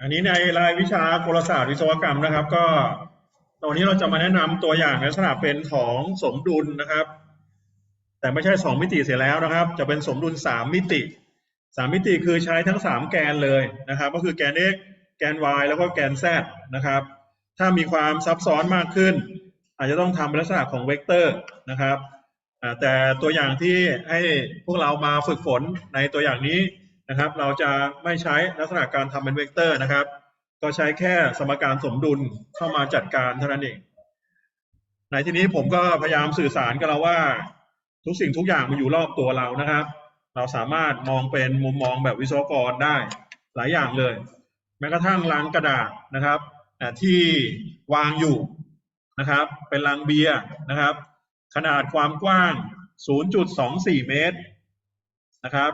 อันนี้ในรายวิชากลศาสตร์วิศวกรรมนะครับ ก็ตอนนี้เราจะมาแนะนำตัวอย่างลักษณะเป็นของสมดุลนะครับ แต่ไม่ใช่สองมิติเสียแล้วนะครับ จะเป็นสมดุลสามมิติสามมิติคือใช้ทั้งสามแกนเลยนะครับ ก็คือแกน x แกน y แล้วก็แกน z นะครับ ถ้ามีความซับซ้อนมากขึ้น อาจจะต้องทำลักษณะของเวกเตอร์นะครับแต่ตัวอย่างที่ให้พวกเรามาฝึกฝนในตัวอย่างนี้ นะครับ เราจะไม่ใช้ลักษณะการทำเป็นเวกเตอร์นะครับ ก็ใช้แค่สมการสมดุลเข้ามาจัดการเท่านั้นเองในที่นี้ผมก็พยายามสื่อสารกับเราว่า ทุกสิ่งทุกอย่างมันอยู่รอบตัวเรานะครับ เราสามารถมองเป็นมุมมองแบบวิศวกรได้หลายอย่างเลย แม้กระทั่งลังกระดาษนะครับที่วางอยู่นะครับ เป็นลังเบียร์นะครับ ขนาดความกว้าง 0.24 เมตรนะครับ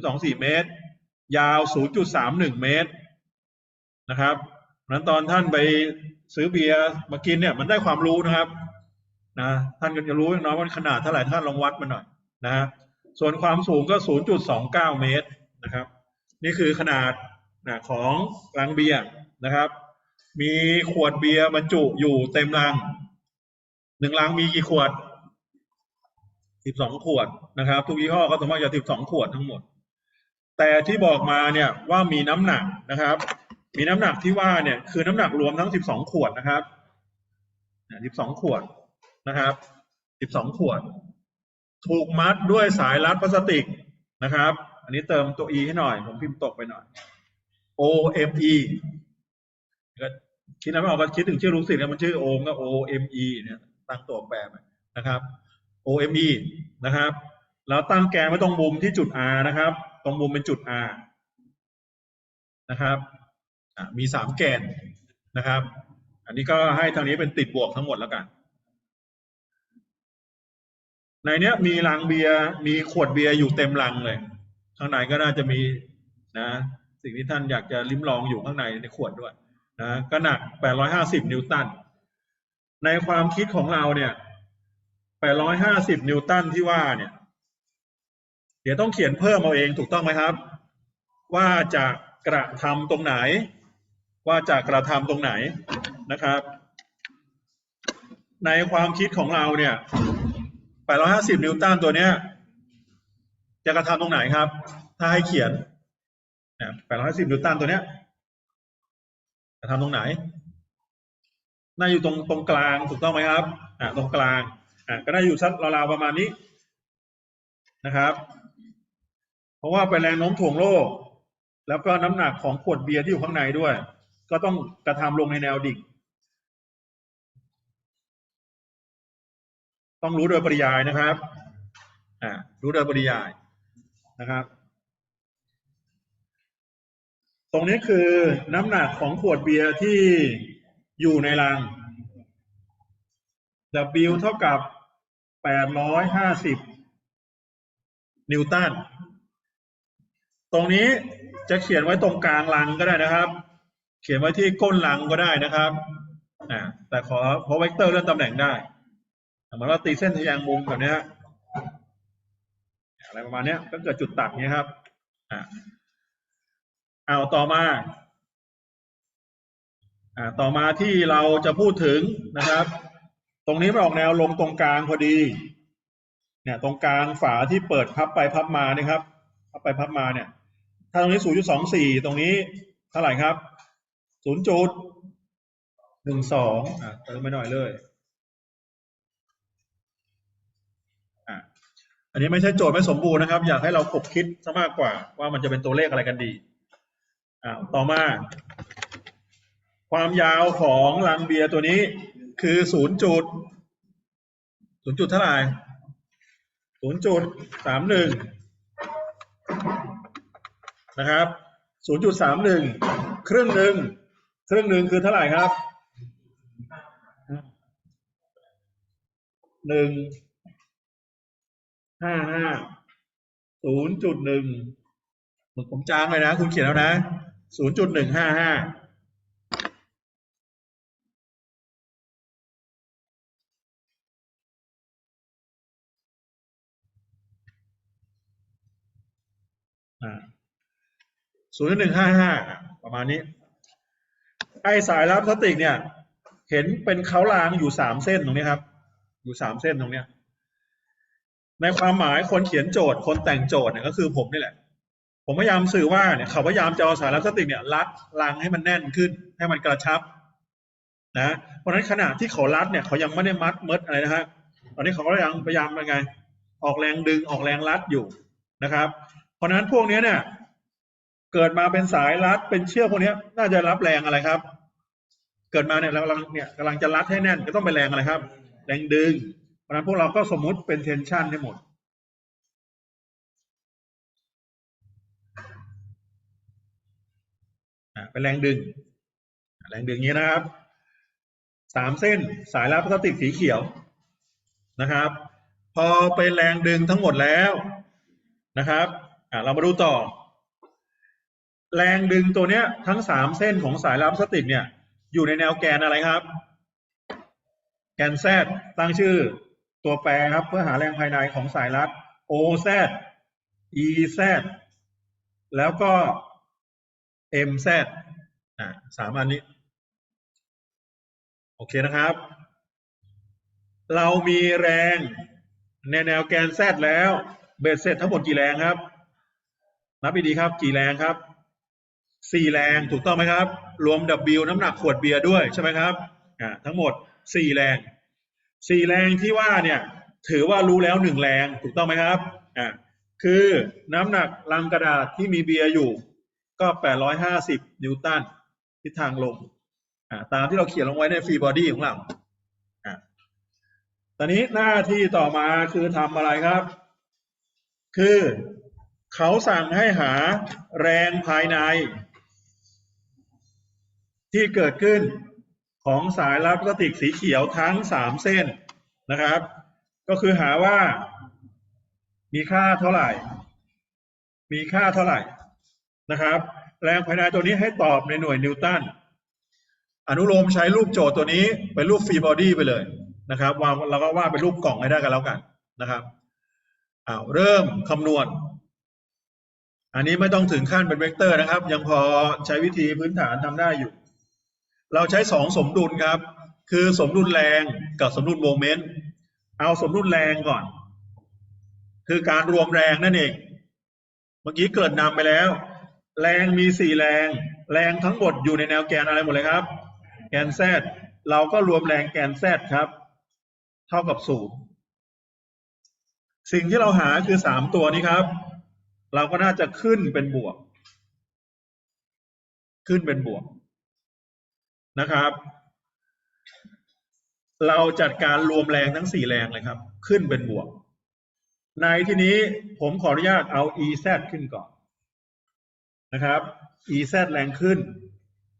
0.24 เมตร ยาว 0.31 เมตรนะครับนั้นตอนท่านไปซื้อเบียร์มากินเนี่ยมันได้ความรู้นะครับนะท่านก็จะรู้อย่างน้อยว่าขนาดเท่าไหร่ท่านลองวัดมาหน่อยนะฮะส่วนความสูงก็ 0.29 เมตรนะครับ นี่คือขนาดนะของลังเบียร์นะครับ มีขวดเบียร์บรรจุอยู่เต็มลังหนึ่งลังมีกี่ขวด 12 ขวดนะครับ ทุกยี่ห้อก็สมมติจะ12 ขวดทั้งหมด แต่ที่บอกมาเนี่ยว่ามีน้ำหนักนะครับ มีน้ำหนักที่ว่าเนี่ยคือน้ำหนักรวมทั้ง 12 ขวดนะครับ 12 ขวดนะครับ 12 ขวด ถูกมัดด้วยสายรัดพลาสติกนะครับ อันนี้เติมตัว e ให้หน่อย ผมพิมพ์ตกไปหน่อย O M E ก็คิดอะไม่ออกก็คิดถึงชื่อลูกศิษย์นะมันชื่อโอมก็ O M E เนี่ยตั้งตัวแปรนะครับ O M E นะครับ แล้วตั้งแกนไว้ตรงมุมที่จุด R นะครับ ตรงมุมเป็นจุด R นะครับมีสามแกนนะครับ อันนี้ก็ให้ทางนี้เป็นติดบวกทั้งหมดแล้วกัน ในเนี้ยมีลังเบียร์มีขวดเบียร์อยู่เต็มลังเลย ข้างในก็น่าจะมีนะสิ่งที่ท่านอยากจะลิ้มลองอยู่ข้างในในขวดด้วยนะก็หนัก 850 นิวตัน ในความคิดของเราเนี่ย 850 นิวตันที่ว่าเนี่ย เดี๋ยวต้องเขียนเพิ่มเอาเองถูกต้องไหมครับ ว่าจะกระทำตรงไหน ว่าจะกระทำตรงไหนนะครับ ในความคิดของเราเนี่ย850นิวตันตัวเนี้ยจะกระทำตรงไหนครับ ถ้าให้เขียนนะ850นิวตันตัวเนี้ยจะทำตรงไหนน่าอยู่ตรงตรงกลางถูกต้องไหมครับอ่าตรงกลางอ่าก็น่าอยู่สักราวๆประมาณนี้นะครับ เพราะว่าเป็นแรงโน้มถ่วงโลก แล้วก็น้ำหนักของขวดเบียร์ที่อยู่ข้างในด้วย ก็ต้องกระทำลงในแนวดิ่ง ต้องรู้โดยปริยายนะครับอ่ารู้โดยปริยายนะครับ ตรงนี้คือน้ำหนักของขวดเบียร์ที่อยู่ในรัง W เท่ากับ 850 นิวตัน ตรงนี้จะเขียนไว้ตรงกลางรังก็ได้นะครับ เขียนไว้ที่ก้นรังก็ได้นะครับอ่าแต่ขอเพราะเวกเตอร์เลื่อนตำแหน่งได้เหมือนว่าตีเส้นทะแยงมุมแบบนี้อะไรประมาณนี้ก็เกิดจุดตัดนี้ครับอ่าเอาต่อมาอ่าต่อมาที่เราจะพูดถึงนะครับ ตรงนี้มันออกแนวลงตรงกลางพอดีเนี่ยตรงกลางฝาที่เปิดพับไปพับมานี่ครับพับไปพับมาเนี่ย ถ้าตรงนี้0.24ตรงนี้เท่าไหร่ครับ0.12อ่าเติมไปหน่อยเลยอ่าอันนี้ไม่ใช่โจทย์ไม่สมบูรณ์นะครับ อยากให้เราคบคิดซะมากกว่า ว่ามันจะเป็นตัวเลขอะไรกันดีอ่าต่อมา ความยาวของลังเบียร์ตัวนี้คือศูนย์จุดศูนย์จุดเท่าไหร่ศูนย์จุดสามหนึ่ง นะครับศูนย์จุดสามหนึ่งครึ่งหนึ่งครึ่งหนึ่งคือเท่าไหร่ครับ หนึ่ง ห้าห้า ศูนย์จุดหนึ่งผมจางเลยนะ คุณเขียนแล้วนะ ศูนย์จุดหนึ่งห้าห้า ศูนย์หนึ่งห้าห้าประมาณนี้ ไอสายรับพลาสติกเนี่ย เห็นเป็นเขารางอยู่สามเส้นตรงนี้ครับ อยู่สามเส้นตรงเนี้ย ในความหมายคนเขียนโจทย์ คนแต่งโจทย์เนี่ยก็คือผมนี่แหละ ผมพยายามสื่อว่าเนี่ยเขาพยายามจะเอาสายรับพลาสติกเนี่ยรัดรังให้มันแน่นขึ้น ให้มันกระชับ นะ เพราะนั้นขณะที่เขารัดเนี่ยเขายังไม่ได้มัดมิดอะไรนะฮะตอนนี้เขาก็ยังพยายามยังไง ออกแรงดึงออกแรงรัดอยู่นะครับ เพราะนั้นพวกนี้เนี่ย เกิดมาเป็นสายรัดเป็นเชือกพวกนี้น่าจะรับแรงอะไรครับ เกิดมาเนี่ยเรากำลังเนี่ยกำลังจะรัดให้แน่นก็ต้องเป็นแรงอะไรครับ แรงดึง เพราะนั้นพวกเราก็สมมุติเป็นเทนชันให้หมดอะเป็นแรงดึง แรงดึงนี้นะครับสามเส้นสายรัดพลาสติกสีเขียวนะครับ พอเป็นแรงดึงทั้งหมดแล้วนะครับอะเรามาดูต่อ แรงดึงตัวเนี้ยทั้งสามเส้นของสายรัดพลาสติกเนี่ยอยู่ในแนวแกนอะไรครับ แกน Z ตั้งชื่อตัวแปรครับ เพื่อหาแรงภายในของสายรัด OZ EZ แล้วก็ MZ อะสามอันนี้ โอเคนะครับ เรามีแรงในแนวแกน Z แล้ว เบ็ดเสร็จทั้งหมดกี่แรงครับ นับดีๆครับ กี่แรงครับ สี่แรงถูกต้องไหมครับ รวม W น้ำหนักขวดเบียร์ด้วยใช่ไหมครับอ่าทั้งหมดสี่แรงสี่แรงที่ว่าเนี่ยถือว่ารู้แล้วหนึ่งแรงถูกต้องไหมครับอ่าคือน้ำหนักลังกระดาษที่มีเบียร์อยู่ ก็แปดร้อยห้าสิบนิวตันทิศทางลงอ่าตามที่เราเขียนลงไว้ในฟรีบอดี้ของเราอ่าตอนนี้หน้าที่ต่อมาคือทำอะไรครับ คือเขาสั่งให้หาแรงภายใน ที่เกิดขึ้นของสายรัดพลาสติกสีเขียวทั้งสามเส้นนะครับ ก็คือหาว่า มีค่าเท่าไหร่ มีค่าเท่าไหร่นะครับ แรงภายในตัวนี้ให้ตอบในหน่วยนิวตันอนุโลมใช้รูปโจทย์ตัวนี้เป็นรูปฟรีบอดี้ไปเลยนะครับวางเราก็ว่าเป็นรูปกล่องให้ได้กันแล้วกันนะครับอ้าวเริ่มคำนวณ อันนี้ไม่ต้องถึงขั้นเป็นเวกเตอร์นะครับ ยังพอใช้วิธีพื้นฐานทำได้อยู่ เราใช้สองสมดุลครับ คือสมดุลแรงกับสมดุลโมเมนต์ เอาสมดุลแรงก่อน คือการรวมแรงนั่นเอง เมื่อกี้เกิดนำไปแล้ว แรงมีสี่แรง แรงทั้งหมดอยู่ในแนวแกนอะไรหมดเลยครับ แกนแซดเราก็รวมแรงแกนแซดครับ เท่ากับศูนย์สิ่งที่เราหาคือสามตัวนี้ครับ เราก็น่าจะขึ้นเป็นบวก ขึ้นเป็นบวก นะครับ เราจัดการรวมแรงทั้งสี่แรงเลยครับ ขึ้นเป็นบวก ในที่นี้ผมขออนุญาตเอา EZ ขึ้นก่อนนะครับ EZ แรงขึ้น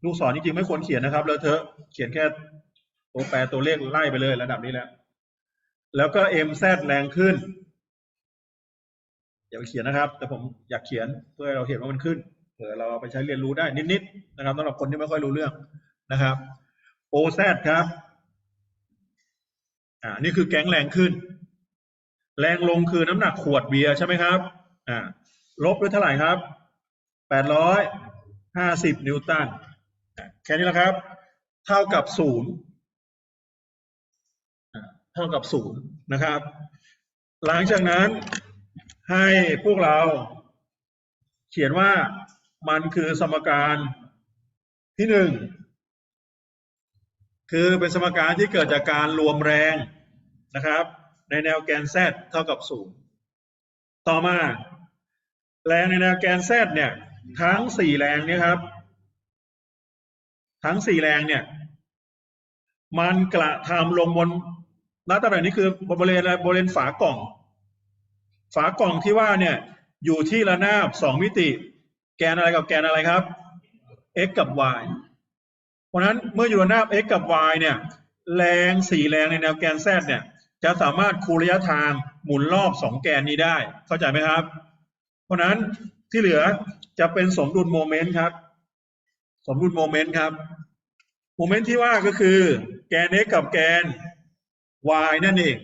ลูกศรจริงๆไม่ควรเขียนนะครับแล้วเธอะเขียนแค่ตัวแปรตัวเลขไล่ไปเลยระดับนี้แล้วแล้วก็ MZ แรงขึ้นอย่าไปเขียนนะครับ แต่ผมอยากเขียนเพื่อเราเห็นว่ามันขึ้นเผื่อเราเอาไปใช้เรียนรู้ได้นิดๆนะครับสำหรับคนที่ไม่ค่อยรู้เรื่อง นะครับ OZ ครับอ่านี่คือแก๊งแรงขึ้น แรงลงคือน้ำหนักขวดเบียร์ใช่ไหมครับอ่าลบด้วยเท่าไหร่ครับแปดร้อยห้าสิบนิวตันแค่นี้แหละครับ เท่ากับศูนย์เท่ากับศูนย์นะครับ หลังจากนั้นให้พวกเราเขียนว่ามันคือสมการที่หนึ่ง คือเป็นสมการที่เกิดจากการรวมแรงนะครับ ในแนวแกน z เท่ากับศูนย์ต่อมา แรงในแนวแกน z เนี่ย ทั้งสี่แรงเนี้ครับ ทั้งสี่แรงเนี่ย มันกระทำลงบนณตำแหน่งนี้คือบริเวณอะไรบริเวณฝากล่อง ฝากล่องที่ว่าเนี่ยอยู่ที่ระนาบสองมิติ แกนอะไรกับแกนอะไรครับ x กับ y เพราะฉะนั้นเมื่ออยู่ระนาบ x กับ y เนี่ยแรงสี่แรงในแนวแกน z เนี่ยจะสามารถคูณระยะทางหมุนรอบสองแกนนี้ได้ เข้าใจไหมครับ เพราะฉะนั้นที่เหลือจะเป็นสมดุลโมเมนต์ครับ สมดุลโมเมนต์ครับโมเมนต์ที่ว่าก็คือ แกน x กับแกน y นั่นเอง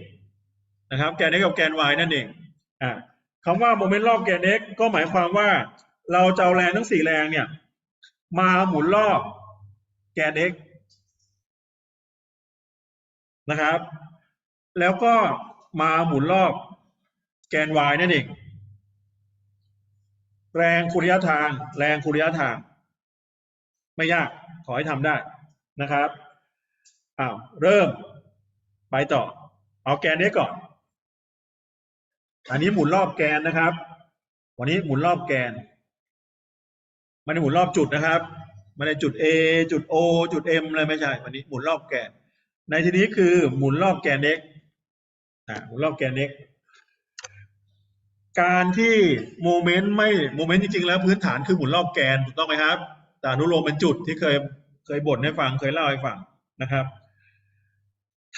นะครับ แกน x กับแกน y นั่นเองอ่าคำว่าโมเมนต์รอบแกน x ก็หมายความว่า เราจะเอาแรงทั้งสี่แรงเนี่ย มาหมุนรอบ แกน x นะครับ แล้วก็มาหมุนรอบแกน y นั่นเอง แรงคูณระยะทาง แรงคูณระยะทาง ไม่ยาก ขอให้ทำได้นะครับอ้าวเริ่ม ไปต่อ เอาแกนนี้ก่อน อันนี้หมุนรอบแกนนะครับ วันนี้หมุนรอบแกนม่ได้หมุนรอบจุดนะครับ ไม่ได้จุด A จุด O จุด M เลยไม่ใช่วันนี้หมุนรอบแกน ในที่นี้คือหมุนรอบแกน x อ่าหมุนรอบแกน x การที่โมเมนต์ไม่โมเมนต์จริงๆแล้วพื้นฐานคือหมุนรอบแกนถูกต้องไหมครับ แต่อนุโลมเป็นจุดที่เคยเคยบ่นให้ฟังเคยเล่าให้ฟังนะครับ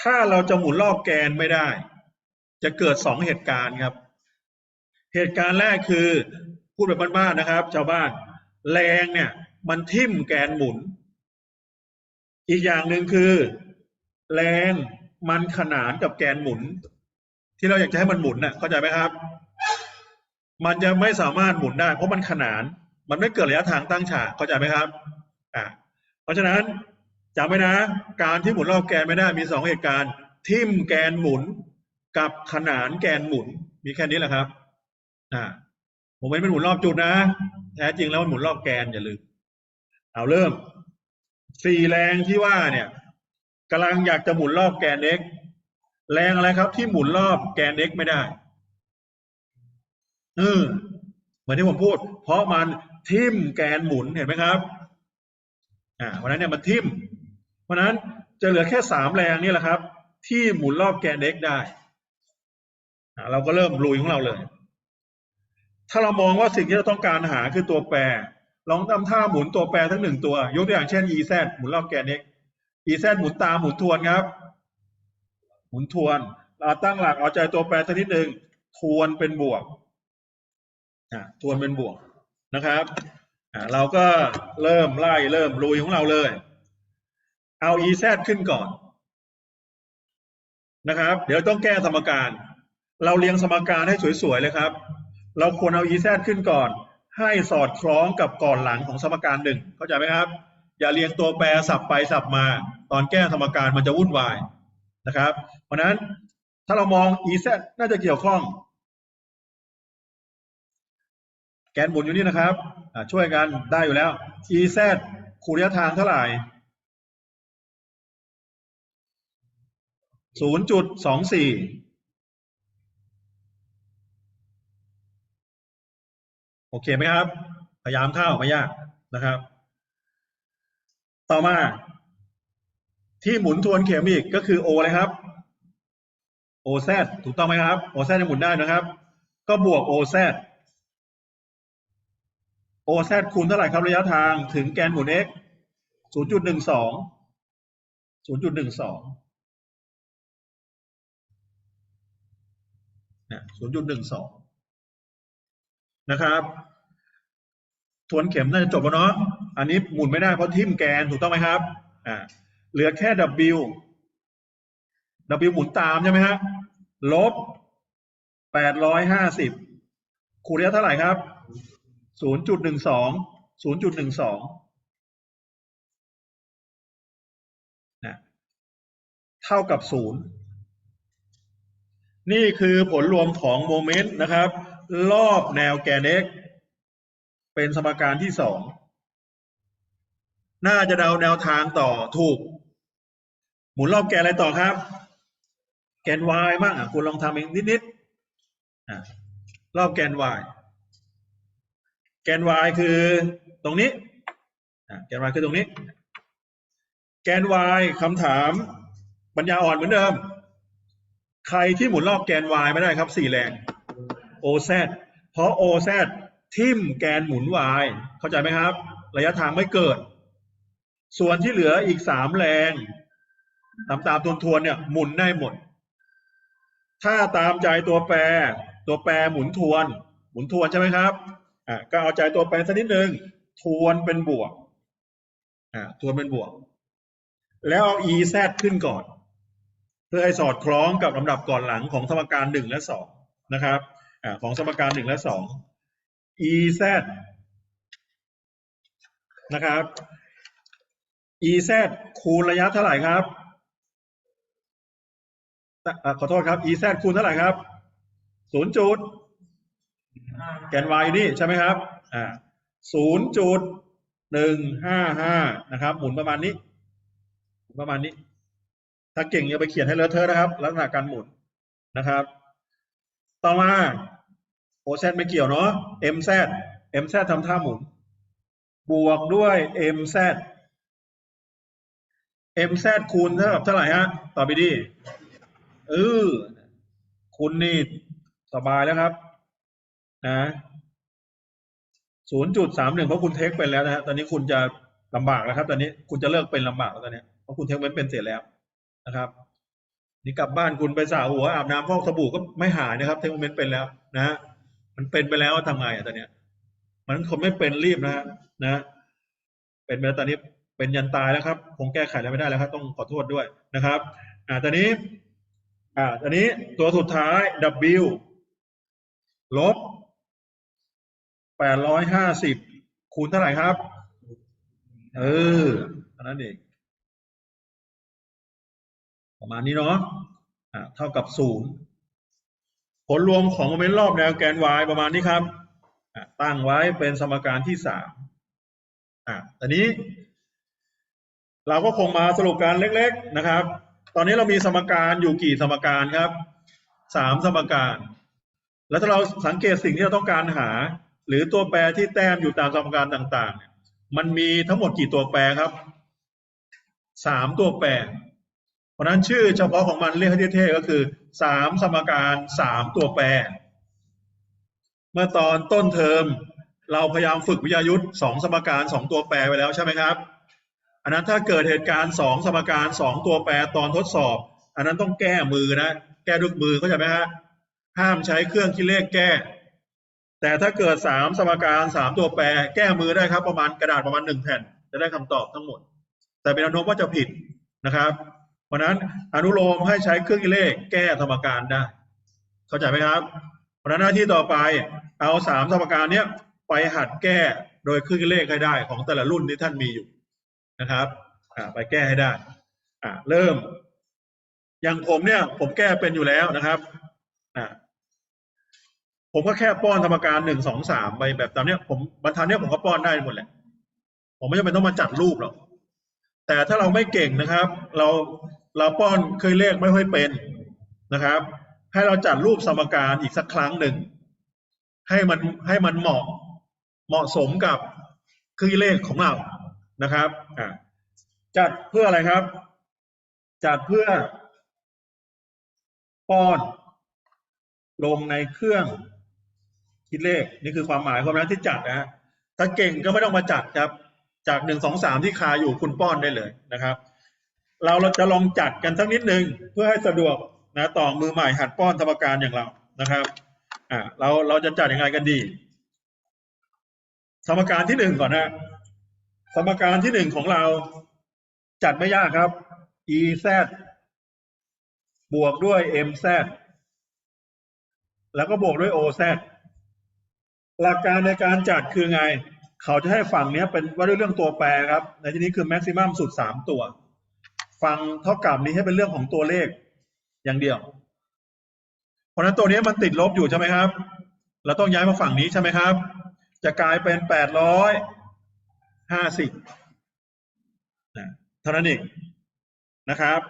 ถ้าเราจะหมุนรอบแกนไม่ได้ จะเกิดสองเหตุการณ์ครับ เหตุการณ์แรกคือพูดแบบบ้านๆนะครับ ชาวบ้านแรงเนี่ย มันทิ่มแกนหมุน อีกอย่างหนึ่งคือ แรงมันขนานกับแกนหมุน ที่เราอยากจะให้มันหมุนน่ะเข้าใจไหมครับ มันจะไม่สามารถหมุนได้ เพราะมันขนาน มันไม่เกิดระยะทางตั้งฉากเข้าใจไหมครับอ่าเพราะฉะนั้นจำไว้นะ การที่หมุนรอบแกนไม่ได้มีสองเหตุการณ์ ทิ่มแกนหมุนกับขนานแกนหมุน มีแค่นี้แหละครับอ่าผมไม่เป็นหมุนรอบจุดนะ แท้จริงแล้วมันหมุนรอบแกนอย่าลืม เอาเริ่มสี่แรงที่ว่าเนี่ยกำลังอยากจะหมุนรอบแกน x แรงอะไรครับ ที่หมุนรอบแกน x ไม่ได้เออเหมือนที่ผมพูด เพราะมันทิ่มแกนหมุนเห็นไหมครับ อ่าเพราะฉะนั้นเนี่ยมันทิ่ม เพราะนั้นจะเหลือแค่สามแรงนี่แหละครับ ที่หมุนรอบแกน x ได้อ่าเราก็เริ่มลุยของเราเลย ถ้าเรามองว่าสิ่งที่เราต้องการหาคือตัวแปร ลองทำท่าหมุนตัวแปรทั้งหนึ่งตัว ยกตัวอย่างเช่น ez หมุนรอบแกน x ez หมุนตามหมุนทวนครับ หมุนทวนเราตั้งหลักเอาใจตัวแปรสักนิดหนึ่งทวนเป็นบวกอ่าทวนเป็นบวกนะครับอ่าเราก็เริ่มไล่เริ่มลุยของเราเลย เอา ez ขึ้นก่อนนะครับ เดี๋ยวต้องแก้สมการ เราเรียงสมการให้สวยๆเลยครับ เราควรเอา ez ขึ้นก่อน ให้สอดคล้องกับก่อนหลังของสมการหนึ่งเข้าใจไหมครับ อย่าเรียงตัวแปรสับไปสับมา ตอนแก้สมการมันจะวุ่นวายนะครับ เพราะนั้นถ้าเรามอง ez น่าจะเกี่ยวข้อง แกนหมุนอยู่นี่นะครับช่วยกันได้อยู่แล้ว ez คูณระยะทางเท่าไหร่ศูนย์จุดสองสี่ โอเคไหมครับ พยายามเข้าไม่ยากนะครับ ต่อมา ที่หมุนทวนเข็มอีกก็คือ O เลยครับ OZ ถูกต้องไหมครับ OZ จะหมุนได้นะครับ ก็บวก OZ OZ คูณเท่าไหร่ครับระยะทางถึงแกนหมุน x 0.12 0.12นะ0.12 นะครับทวนเข็มน่าจะจบแล้วเนาะ อันนี้หมุนไม่ได้เพราะทิ่มแกนถูกต้องไหมครับ อ่า เหลือแค่ W W หมุนตามใช่ไหมฮะ ลบ850คูณระยะเท่าไหร่ครับ0.12 0.12นะเท่ากับ0นี่คือผลรวมของโมเมนต์นะครับ รอบแนวแกน x เป็นสมการที่สองน่าจะเดาแนวทางต่อถูก หมุนรอบแกนอะไรต่อครับ แกน y บ้างอะคุณลองทำเองนิดๆรอบแกน y แกน y คือตรงนี้แกน y คือตรงนี้ แกน y คำถามปัญญาอ่อนเหมือนเดิม ใครที่หมุนรอบแกน y ไม่ได้ครับสี่แรง OZ เพราะ OZ ทิ่มแกนหมุน y เข้าใจไหมครับ ระยะทางไม่เกิด ส่วนที่เหลืออีกสามแรงตามตามทวนทวนๆเนี่ยหมุนได้หมด ถ้าตามใจตัวแปร ตัวแปรหมุนทวน หมุนทวนใช่ไหมครับอ่าก็เอาใจตัวแปรสักนิดหนึ่งทวนเป็นบวกอ่าทวนเป็นบวก แล้วเอา EZ ขึ้นก่อน เพื่อให้สอดคล้องกับลำดับก่อนหลังของสมการหนึ่งและสองนะครับ อของสมการหนึ่งและสอง EZ นะครับ ez คูณระยะเท่าไหร่ครับอขอโทษครับ ez คูณเท่าไหร่ครับศูนย์จุดแกน y นี่ใช่ไหมครับอ่าศูนย์จุดหนึ่งห้าห้านะครับ หมุนประมาณนี้ ประมาณนี้ ถ้าเก่งอย่าไปเขียนให้เลอะเทอะนะครับ ลักษณะการหมุนนะครับ ต่อมา OZ ไม่เกี่ยวเนาะ MZ MZ ทำท่าหมุน บวกด้วย MZ MZ คูณเท่ากับเท่าไหร่ฮะ ต่อไปดิเออคุณนี่สบายแล้วครับ นะศูนย์จุดสามหนึ่งเพราะคุณเทคเป็นแล้วนะฮะ ตอนนี้คุณจะลำบากแล้วครับ ตอนนี้คุณจะเลิกเป็นลำบากแล้วตอนนี้เพราะคุณเทคเป็นเป็นเสร็จแล้วนะครับ นี่กลับบ้านคุณไปสระหัวอาบน้ำฟอกสบู่ก็ไม่หายนะครับเทคโมเมนต์เป็นแล้วนะฮะมันเป็นไปแล้วทำไงอะตอนเนี้ย มันคนไม่เป็นรีบนะฮะนะ เป็นไปแล้วตอนนี้เป็นยันตายแล้วครับคงแก้ไขแล้วไม่ได้แล้วครับ ต้องขอโทษด้วยนะครับ อ่าตอนนี้ อ่าตอนนี้ตัวสุดท้าย W ลบแปดร้อยห้าสิบคูณเท่าไหร่ครับ เอออันนั้นเอง ประมาณนี้เนาะเท่ากับศูนย์ผลรวมของโมเมนต์รอบแนวแกน y ประมาณนี้ครับ ตั้งไว้เป็นสมการที่สามอ่าตอนนี้ เราก็คงมาสรุปการเล็ก ๆนะครับ ตอนนี้เรามีสมการอยู่กี่สมการครับสามสมการ แล้วถ้าเราสังเกตสิ่งที่เราต้องการหา หรือตัวแปรที่แต้มอยู่ตามสมการต่างๆเนี่ยมันมีทั้งหมดกี่ตัวแปรครับสามตัวแปร ราะนั้นชื่อเฉพาะของมันเรียกให้เท่ๆก็คือสามสมการสามตัวแปร เมื่อตอนต้นเทอม เราพยายามฝึกวิทยายุทธ์สองสมการสองตัวแปรไปแล้วใช่ไหมครับ อันนั้นถ้าเกิดเหตุการณ์สองสมการสองตัวแปรตอนทดสอบ อันนั้นต้องแก้มือนะ แก้ด้วยมือเข้าใจไหมฮะห้ามใช้เครื่องคิดเลขแก้ แต่ถ้าเกิดสามสมการสามตัวแปร แก้มือได้ครับ ประมาณกระดาษประมาณหนึ่งแผ่น จะได้คำตอบทั้งหมด แต่เป็นอนุมว่าจะผิดนะครับ เพราะนั้นอนุโลมให้ใช้เครื่องคิดเลขแก้สมการได้ เข้าใจไหมครับ เพราะนั้นหน้าที่ต่อไปเอาสามสมการเนี้ยไปหัดแก้โดยเครื่องคิดเลขให้ได้ของแต่ละรุ่นที่ท่านมีอยู่นะครับอ่าไปแก้ให้ได้อ่าเริ่ม อย่างผมเนี่ย ผมแก้เป็นอยู่แล้วนะครับอ่าผมก็แค่ป้อนสมการหนึ่งสองสามไปแบบตามเนี้ยผมบรรทัดเนี้ยผมก็ป้อนได้หมดแหละ ผมไม่จำเป็นต้องมาจัดรูปหรอกแต่ถ้าเราไม่เก่งนะครับ เรา เราป้อนเคยเลขไม่ค่อยเป็นนะครับ ให้เราจัดรูปสมการอีกสักครั้งหนึ่ง ให้มันให้มันเหมาะเหมาะสมกับครื่อเลขของเรานะครับจัดเพื่ออะไรครับ จัดเพื่อ ป้อน ลงในเครื่องคิดเลขนี่คือความหมายความนั้นที่จัดนะฮะถ้าเก่งก็ไม่ต้องมาจัดครับ จากหนึ่งสองสามที่คาอยู่คุณป้อนได้เลยนะครับ เราเราจะลองจัดกันสักนิดนึงเพื่อให้สะดวกนะต่อมือใหม่หัดป้อนธรรมการอย่างเรานะครับอ่าเราเราจะจัดยังไงกันดี สมการที่หนึ่งก่อนนะสมการที่หนึ่งของเราจัดไม่ยากครับ e z บวกด้วย m z แล้วก็บวกด้วย o z หลักการในการจัดคือไง เขาจะให้ฝั่งนี้เป็นว่าด้วยเรื่องตัวแปรครับ ในที่นี้คือ maximum สุดสามตัว ฝั่งเท่ากับนี้ให้เป็นเรื่องของตัวเลขอย่างเดียว เพราะฉะนั้นตัวนี้มันติดลบอยู่ใช่ไหมครับ เราต้องย้ายมาฝั่งนี้ใช่ไหมครับ จะกลายเป็นแปดร้อยห้าสิบเท่านั้นเองนะครับ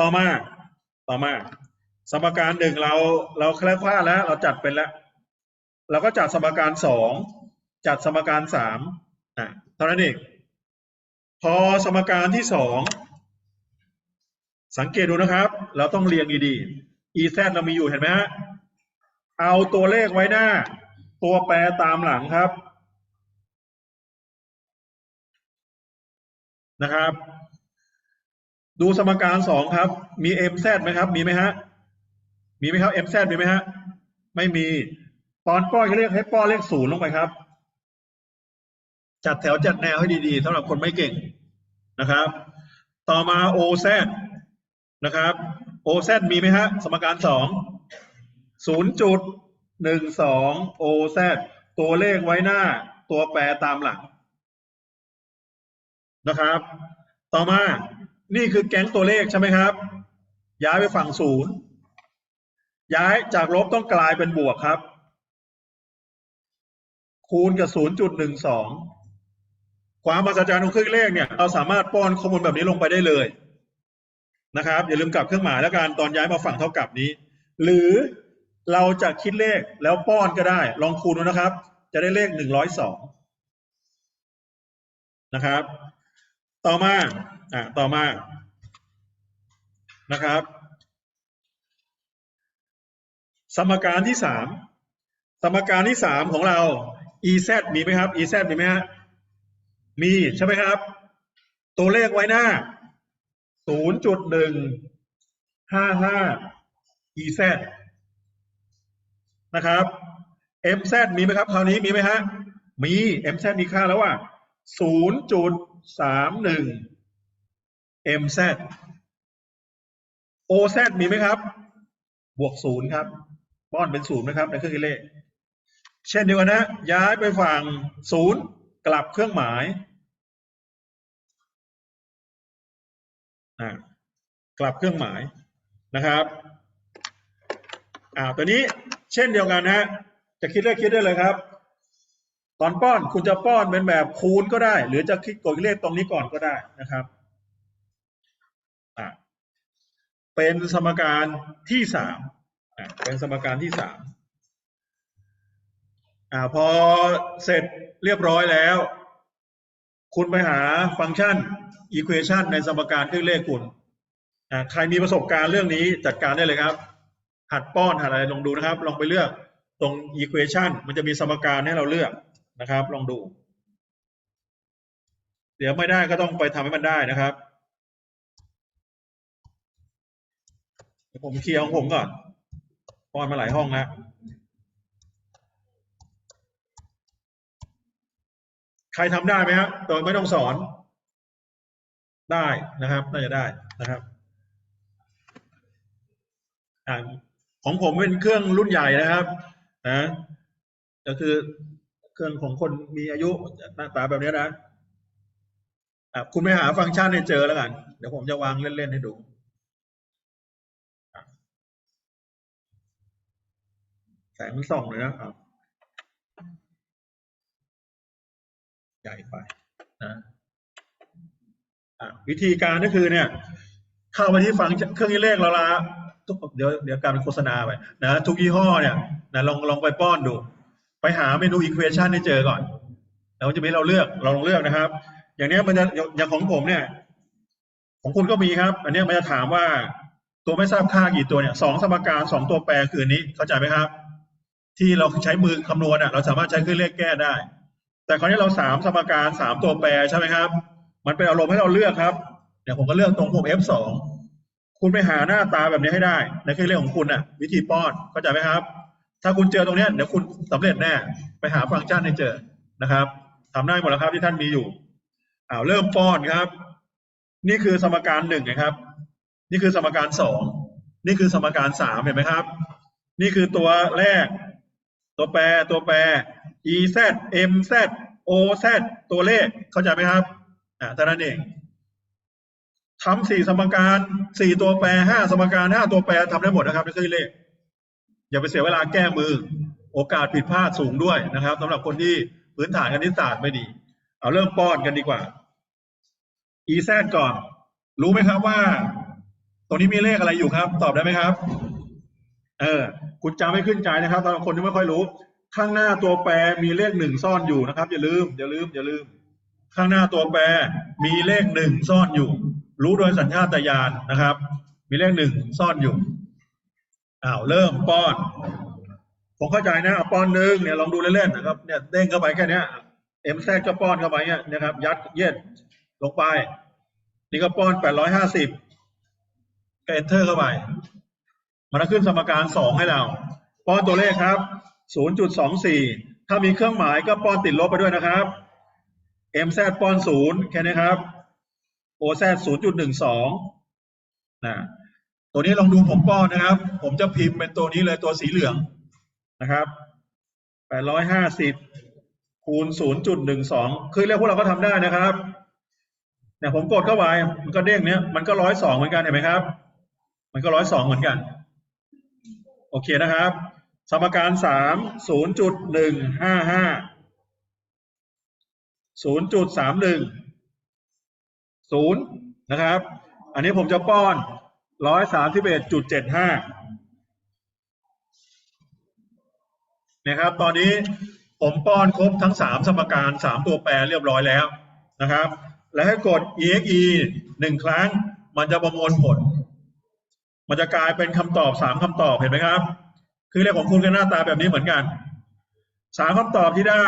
ต่อมา ต่อมา สมการหนึ่งเราเราแคล้วคลาแล้ว เราจัดเป็นแล้ว เราก็จัดสมการสองจัดสมการสามอะเท่านั้นเองพอสมการที่สอง สังเกตดูนะครับ เราต้องเรียงดีๆ e z เรามีอยู่เห็นไหมฮะ เอาตัวเลขไว้หน้า ตัวแปรตามหลังครับ นะครับ ดูสมการสองครับ มี mz ไหมครับ มีไหมฮะ มีไหมครับ mz มีไหมฮะ ไม่มี ตอนป้อนเขาเรียกให้ป้อนเลขศูนย์ลงไปครับ จัดแถวจัดแนวให้ดีๆสำหรับคนไม่เก่งนะครับ ต่อมา oz นะครับ oz มีไหมฮะสมการสองศูนย์จุดหนึ่งสอง oz ตัวเลขไว้หน้าตัวแปรตามหลังนะครับ ต่อมานี่คือแก๊งตัวเลขใช่ไหมครับ ย้ายไปฝั่งศูนย์ย้ายจากลบต้องกลายเป็นบวกครับ คูณกับ 0.12 ความมหัศจรรย์ของเครื่องเลขเนี่ย เราสามารถป้อนข้อมูลแบบนี้ลงไปได้เลย นะครับ อย่าลืมกลับเครื่องหมายแล้วกันตอนย้ายมาฝั่งเท่ากับนี้ หรือเราจะคิดเลขแล้วป้อนก็ได้ ลองคูณดูนะครับ จะได้เลข102นะครับ ต่อมาอะต่อมานะครับ สมการที่สามสมการที่สามของเรา ez มีไหมครับ ez มีไหมฮะมีใช่ไหมครับ ตัวเลขไว้หน้า 0.155 ez นะครับ mz มีไหมครับคราวนี้มีไหมฮะ มี mz มีค่าแล้วว่า0.31 mz oz มีไหมครับ บวกศูนย์ครับป้อนเป็นศูนย์นะครับในเครื่องคิดเลข เช่นเดียวกันนะ ย้ายไปฝั่งศูนย์กลับเครื่องหมาย อ่ากลับเครื่องหมายนะครับอ่าตัวนี้เช่นเดียวกันนะจะคิดเลขคิดได้เลยครับ ตอนป้อนคุณจะป้อนเป็นแบบคูณก็ได้ หรือจะคลิกกดเลขตรงนี้ก่อนก็ได้นะครับอ่าเป็นสมการที่สามอ่าเป็นสมการที่สามอ่าพอเสร็จเรียบร้อยแล้ว คุณไปหาฟังก์ชัน equation ในสมการเครื่องเลขคุณใครมีประสบการณ์เรื่องนี้จัดการได้เลยครับ หัดป้อนหัดอะไรลองดูนะครับ ลองไปเลือกตรง equation มันจะมีสมการให้เราเลือกนะครับ ลองดู เดี๋ยวไม่ได้ก็ต้องไปทำให้มันได้นะครับ ผมเคลียร์ของผมก่อนป้อนมาหลายห้องแล้ว ใครทำได้ไหมครับโดยไม่ต้องสอน ได้นะครับ น่าจะได้นะครับอของผมเป็นเครื่องรุ่นใหญ่นะครับนะก็คือเครื่องของคนมีอายุหน้าตาแบบนี้นะะคุณไปหาฟังก์ชันให้เจอแล้วกัน เดี๋ยวผมจะวางเล่น ๆ ให้ดูแสงมันส่องเลยนะอะ ใหญ่ไปนะวิธีการก็คือเนี่ยเข้าไปที่ฟังเครื่องคิดเลขเราละทุกเดี๋ยวเดี๋ยวการเป็นโฆษณาไปนะทุกยี่ห้อเนี่ยนะลองลองไปป้อนดู ไปหาเมนูอีควอชันให้เจอก่อน แล้วจะมีเราเลือกเราลองเลือกนะครับ อย่างเนี้ยมันจะอย่างของผมเนี่ย ของคุณก็มีครับ อันนี้มันจะถามว่าตัวไม่ทราบค่ากี่ตัวเนี่ยสองสมการสองตัวแปรคืออันนี้เข้าใจไหมครับ ที่เราใช้มือคำนวณอะเราสามารถใช้เครื่องเลขแก้ได้ แต่คราวนี้เราสามสมการสามตัวแปรใช่ไหมครับ มันเป็นอารมณ์ให้เราเลือกครับเดี๋ยวผมก็เลือกตรงปุ่ม F2 คุณไปหาหน้าตาแบบนี้ให้ได้ในเครื่องเลขของคุณอะ วิธีป้อนเข้าใจไหมครับ ถ้าคุณเจอตรงนี้เดี๋ยวคุณสำเร็จแน่ไปหาฟังก์ชันให้เจอนะครับทำได้หมดแล้วครับที่ท่านมีอยู่อ้าวเริ่มป้อนครับ นี่คือสมการหนึ่งนะครับ นี่คือสมการสองนี่คือสมการสามเห็นไหมครับ นี่คือตัวแรก ตัวแปรตัวแปร e z m z o z ตัวเลขเข้าใจไหมครับอ่าเท่านั้นเองทำสี่สมการสี่ตัวแปรห้าสมการห้าตัวแปรทำได้หมดนะครับในเครื่องเลข อย่าไปเสียเวลาแก้มือ โอกาสผิดพลาดสูงด้วยนะครับสำหรับคนที่พื้นฐานคณิตศาสตร์ไม่ดี เอาเริ่มป้อนกันดีกว่า e z ก่อน รู้ไหมครับว่า ตรงนี้มีเลขอะไรอยู่ครับ ตอบได้ไหมครับ เออ คุณจำไม่ขึ้นใจนะครับสำหรับคนที่ไม่ค่อยรู้ ข้างหน้าตัวแปรมีเลขหนึ่งซ่อนอยู่นะครับ อย่าลืม อย่าลืม อย่าลืม ข้างหน้าตัวแปรมีเลขหนึ่งซ่อนอยู่ รู้โดยสัญชาตญาณนะครับ มีเลขหนึ่งซ่อนอยู่อ้าวเริ่มป้อน ผมเข้าใจนะเอาป้อนหนึ่งเนี่ยลองดูเล่นๆนะครับเนี่ยเด้งเข้าไปแค่เนี้ยเอ็มแทรกก็ป้อนเข้าไปเนี่ยนะครับ ยัดเย็ดลงไป นี่ก็ป้อนแปดร้อยห้าสิบก็เอนเตอร์เข้าไปมันจะขึ้นสมการสองให้เรา ป้อนตัวเลขครับ ศูนย์จุดสองสี่ถ้ามีเครื่องหมายก็ป้อนติดลบไปด้วยนะครับ m z ป้อนศูนย์แค่นี้ครับ o z ศูนย์จุดหนึ่งสองนะ ตัวนี้ลองดูผมป้อนนะครับ ผมจะพิมพ์เป็นตัวนี้เลยตัวสีเหลืองนะครับแปดร้อยห้าสิบคูณศูนย์จุดหนึ่งสองคือเรียกพวกเราก็ทำได้นะครับเนี่ยผมกดเข้าไปมันก็เด้งเนี้ยมันก็ร้อยสองเหมือนกันเห็นไหมครับ มันก็ร้อยสองเหมือนกัน โอเคนะครับ สมการสามศูนย์จุดหนึ่งห้าห้าศูนย์จุดสามหนึ่งศูนย์นะครับ อันนี้ผมจะป้อนร้อยสามสิบเอ็ดจุดเจ็ดห้านะครับ ตอนนี้ผมป้อนครบทั้งสามสมการสามตัวแปรเรียบร้อยแล้วนะครับ แล้วให้กด exe หนึ่งครั้ง มันจะประมวลผล มันจะกลายเป็นคำตอบสามคำตอบเห็นไหมครับ คือเลขของคุณก็หน้าตาแบบนี้เหมือนกันสามคำตอบที่ได้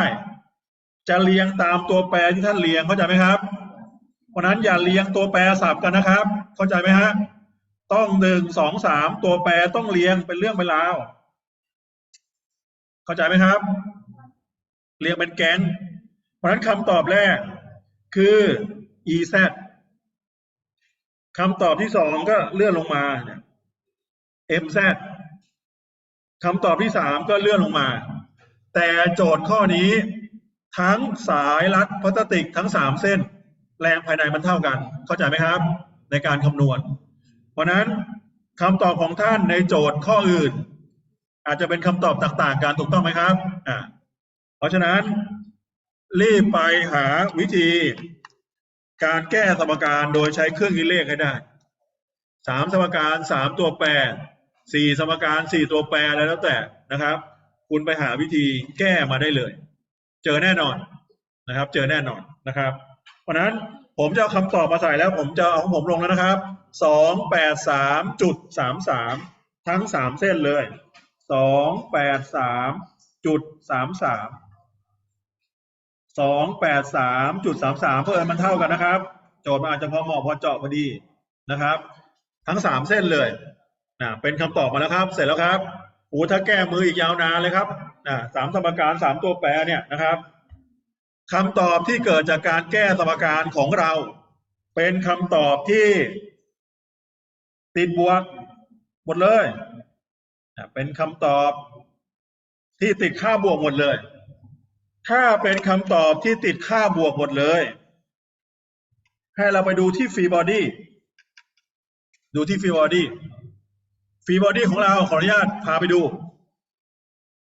จะเรียงตามตัวแปรที่ท่านเรียงเข้าใจไหมครับเพราะนั้นอย่าเรียงตัวแปรสับกันนะครับ เข้าใจไหมฮะต้องหนึ่งสองสามตัวแปรต้องเรียงเป็นเรื่องเป็นราวเข้าใจไหมครับ เรียงเป็นแก๊งเพราะฉะนั้นคำตอบแรกคือ ez คำตอบที่สองก็เลื่อนลงมาเนี่ย mz คำตอบที่สามก็เลื่อนลงมา แต่โจทย์ข้อนี้ทั้งสายรัดพลาสติกทั้งสามเส้น แรงภายในมันเท่ากัน เข้าใจไหมครับ ในการคำนวณ เพราะนั้นคำตอบของท่านในโจทย์ข้ออื่น อาจจะเป็นคำตอบต่างๆกันถูกต้องไหมครับอ่าเพราะฉะนั้น รีบไปหาวิธี การแก้สมการโดยใช้เครื่องคิดเลขให้ได้สามสมการสามตัวแปร สี่สมการสี่ตัวแปรอะไรแล้วแต่นะครับ คุณไปหาวิธีแก้มาได้เลย เจอแน่นอนนะครับ เจอแน่นอนนะครับ เพราะฉะนั้นผมจะเอาคำตอบมาใส่แล้ว ผมจะเอาของผมลงแล้วนะครับสองแปดสามจุดสามสามทั้งสามเส้นเลยสองแปดสามจุดสามสามสองแปดสามจุดสามสามเพื่อมันเท่ากันนะครับ โจทย์มันอาจจะพอเหมาะพอเจาะพอดีนะครับ ทั้งสามเส้นเลย นะเป็นคำตอบมาแล้วครับ เสร็จแล้วครับโอ้ถ้าแก้มืออีกยาวนานเลยครับนะสามสมการสามตัวแปรเนี่ยนะครับคำตอบที่เกิดจากการแก้สมการของเรา เป็นคำตอบที่ ติดบวกหมดเลยนะเป็นคำตอบที่ติดค่าบวกหมดเลย ถ้าเป็นคำตอบที่ติดค่าบวกหมดเลย ให้เราไปดูที่ฟรีบอดี้ดูที่ฟรีบอดี้ ฟรีบอดี้ของเราขออนุญาตพาไปดู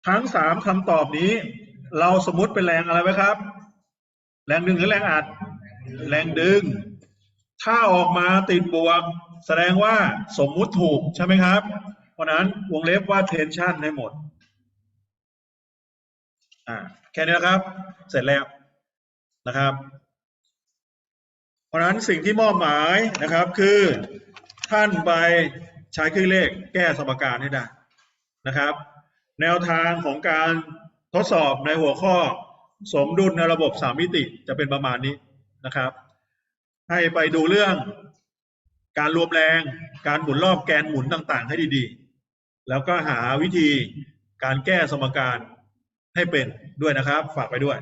ทั้งสามคำตอบนี้ เราสมมติเป็นแรงอะไรไว้ครับ แรงดึงหรือแรงอัด แรงดึง ถ้าออกมาติดบวก แสดงว่าสมมุติถูกใช่ไหมครับ เพราะนั้นวงเล็บว่า tension ให้หมดอ่าแค่นี้นะครับ เสร็จแล้วนะครับ เพราะนั้นสิ่งที่มอบหมายนะครับคือท่านไป ใช้เครื่องเลขแก้สมการให้ได้นะครับ แนวทางของการทดสอบในหัวข้อสมดุลในระบบสามมิติจะเป็นประมาณนี้นะครับ ให้ไปดูเรื่องการรวมแรงการหมุนรอบแกนหมุนต่างๆ ให้ดีๆ แล้วก็หาวิธีการแก้สมการให้เป็นด้วยนะครับ ฝากไปด้วย